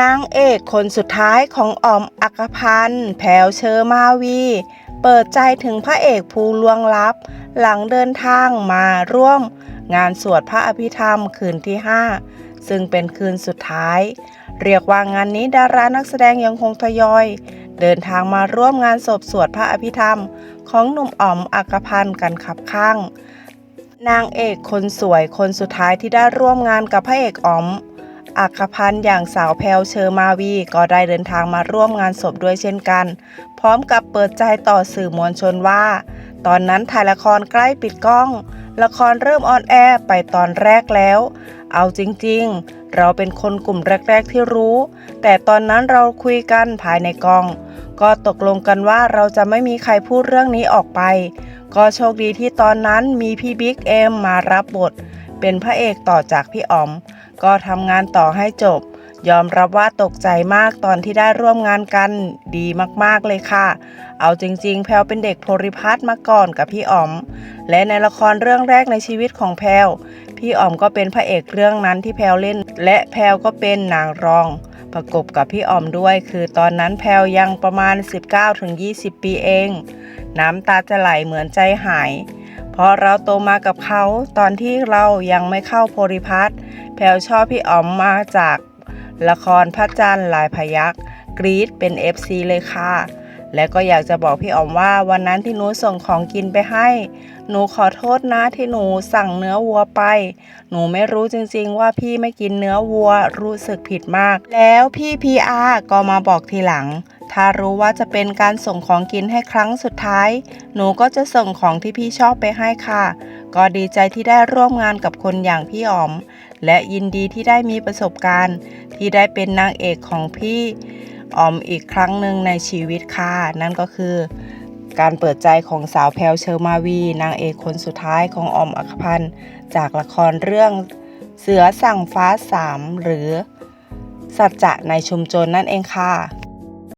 นางเอกคนสุดท้ายของออมอักพันธ์แพรวเชอร์มาวี เปิดใจถึงพระเอกภูล่วงลับ หลังเดินทางมาร่วม งานสวดพระอภิธรรมคืนที่ 5 ซึ่งเป็นคืนสุดท้าย เรียกว่างานนี้ดารานักแสดงยังคงทยอย เดินทางมาร่วมงานศพสวดพระอภิธรรม ของหนุ่มอ๋อมอักพันธ์กันขับข้าง นางเอกคนสวยคนสุดท้ายที่ได้ร่วมงานกับพระเอกอ๋อม อัคพันธ์อย่างสาวแพลวเชอร์มาวี ก็ได้เดินทางมาร่วมงานศพด้วยเช่นกัน พร้อมกับเปิดใจต่อสื่อมวลชนว่า ตอนนั้นถ่ายละครใกล้ปิดกล้อง ละครเริ่มออนแอร์ไปตอนแรกแล้ว เอาจริงๆ เราเป็นคนกลุ่มแรก ๆ ที่รู้ แต่ตอนนั้นเราคุยกันภายในกอง ก็ตกลงกันว่าเราจะไม่มีใครพูดเรื่องนี้ออกไป ก็โชคดีที่ตอนนั้นมีพี่บิ๊กเอ็มมารับบท เป็นพระเอกต่อจากพี่อ๋อม ก็ทำงานต่อให้จบ ยอมรับว่าตกใจมากตอนที่ได้ร่วมงานกันดีมากๆเลยค่ะ เอาจริง ๆ แพลวเป็นเด็กโพลิพัฒน์มาก่อนกับพี่อ๋อม และในละครเรื่องแรกในชีวิตของแพลวพี่อ๋อมก็เป็นพระเอกเรื่องนั้นที่แพลวเล่น และแพลวก็เป็นนางรองประกบกับพี่อ๋อมด้วยคือตอนนั้นแพลวยังประมาณ 19-20 ปีเอง น้ำตาจะไหลเหมือนใจหาย เพราะเราโตมากับเขาตอนที่เรายังไม่เข้าโพลิพัฒน์แพลวชอบพี่อ๋อมมาจาก ละครพระจันทร์ลายพยักกรีดเป็น FC เลยค่ะ และก็อยากจะบอกพี่อ๋อมว่าวันนั้นที่หนูส่งของกินไปให้ หนูขอโทษนะที่หนูสั่งเนื้อวัวไป หนูไม่รู้จริงๆว่าพี่ไม่กินเนื้อวัวรู้สึกผิดมาก แล้วพี่พีอาร์ก็มาบอกทีหลัง ถ้ารู้ว่าจะเป็นการส่งของกินให้ครั้งสุดท้าย หนูก็จะส่งของที่พี่ชอบไปให้ค่ะ ก็ดีใจที่ได้ร่วมงานกับคนอย่างพี่อ๋อม และยินดีที่ได้มีประสบการณ์ ที่ได้เป็นนางเอกของพี่อ๋อมอีกครั้งหนึ่งในชีวิตค่ะ นั่นก็คือ การเปิดใจของสาวแพลวเชอร์มาวี นางเอกคนสุดท้ายของออมอัคพันธ์จากละครเรื่องเสือสั่งฟ้าสามหรือสัจจะในชุมชนนั่นเองค่ะ